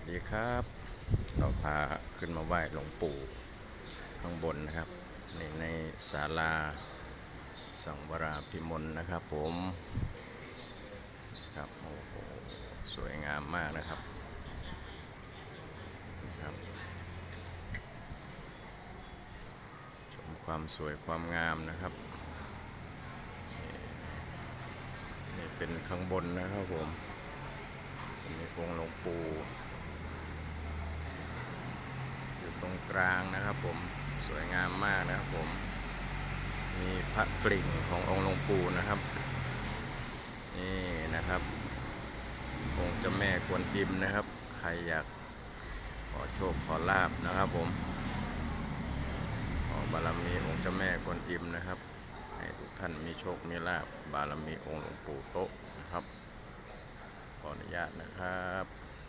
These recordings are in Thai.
สดีครับ เราพาขึ้นมาไหว้หลวงปู่ข้างบนนะครับในในศาลาสังวราพิมลนะครับผมครับโอ้โหสวยงามมากนะครับครับ ชมความสวยความงามนะครับนี่เป็นข้างบนนะครับผมจะมีองค์หลวงปู่ อยู่ตรง กลางนะครับผมสวยงามมากนะครับผม มีพระกลิ่งขององค์หลวงปู่นะครับ นี่นะครับองค์เจ้าแม่กวนอิมนะครับ ใครอยากขอโชคขอลาบนะครับผม ขอบารมีองค์เจ้าแม่กวนอิมนะครับ ให้ทุกท่านมีโชคมีลาบบารมีองค์หลวงปู่โตะนะครับ ขออนุญาตนะครับ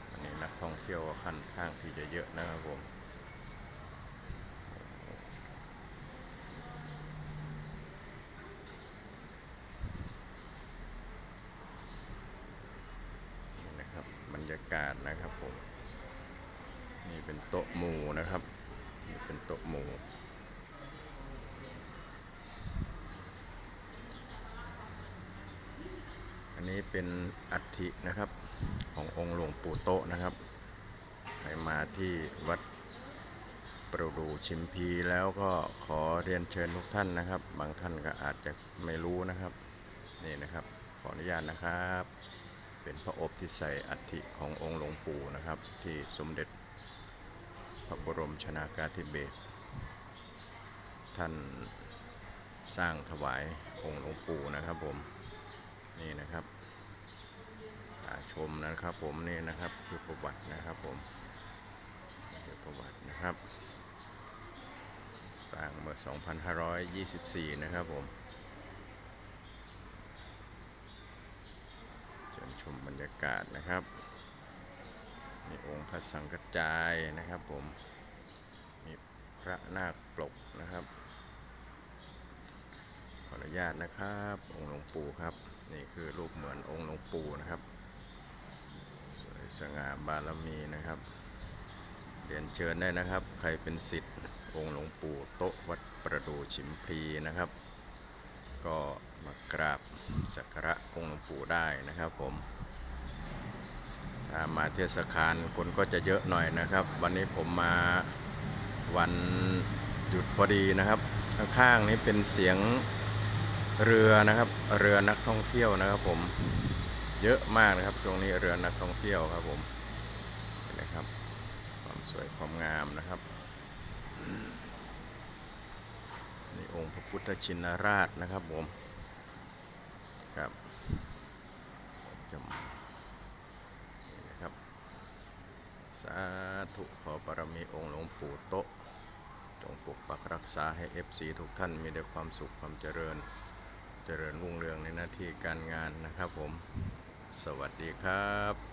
วันนี้นักท่องเที่ยวค่อนข้างที่จะเยอะนะครับผม นี่นะค รับรรยากาศนะครับผมนี่เป็นโต๊ะหมู่นะครับนี่เป็นโต๊ะหมู่อันนี้เป็นอัฐินะครับขององค์หลวงปู่โตะนะครับใครมาที่วัดประดูชิมพีแล้วก็ขอเรียนเชิญทุกท่านนะครับ บางท่านก็อาจจะไม่รู้นะครับ นี่นะครับ ขออนุญาตนะครับ เป็นพระอบที่ใส่อัฐิขององค์หลวงปู่นะครับ ที่สมเด็จพระบรมชนากาธิเบศรท่านสร้างถวายองค์หลวงปู่นะครับผมนี่นะครับาชมนะครับผมนี่นะครับคือประวัตินะครับผมคือประวัตินะครับ สร้างเมื่อ 2524 นะครับผมเชมบรรยากาศนะครับมีองค์พระสังกจจายนะครับผมมีพระนาคปลกนะครับ ขออนุญาตนะครับ องค์หลวงปู่ครับ นี่คือรูปเหมือนองค์หลวงปู่นะครับสวยสง่าบารมีนะครับเรียนเชิญได้นะครับ ใครเป็นสิทธิ์องค์หลวงปู่โต๊ะวัดประดูชิมพลีนะครับ ก็มากราบสักการะองค์หลวงปู่ได้นะครับผม มาเทศกาลคนก็จะเยอะหน่อยนะครับ วันนี้ผมมาวันหยุดพอดีนะครับ ข้างๆนี้เป็นเสียงเรือนะครับ เรือนักท่องเที่ยวนะครับผมเยอะมากนะครับช่วงนี้เรือนักท่องเที่ยวครับผมเห็นไหมครับ ความสวยความงามนะครับนี่องค์พระพุทธชินราชนะครับผมครับจำนี่นะครับ สาธุขอบารมีองค์หลวงปู่โตะจงปกปักรักษาให้ FC ทุกท่านมีแต่ความสุขความเจริญ เจริญรุ่งเรืองในหน้าที่การงานนะครับผม สวัสดีครับ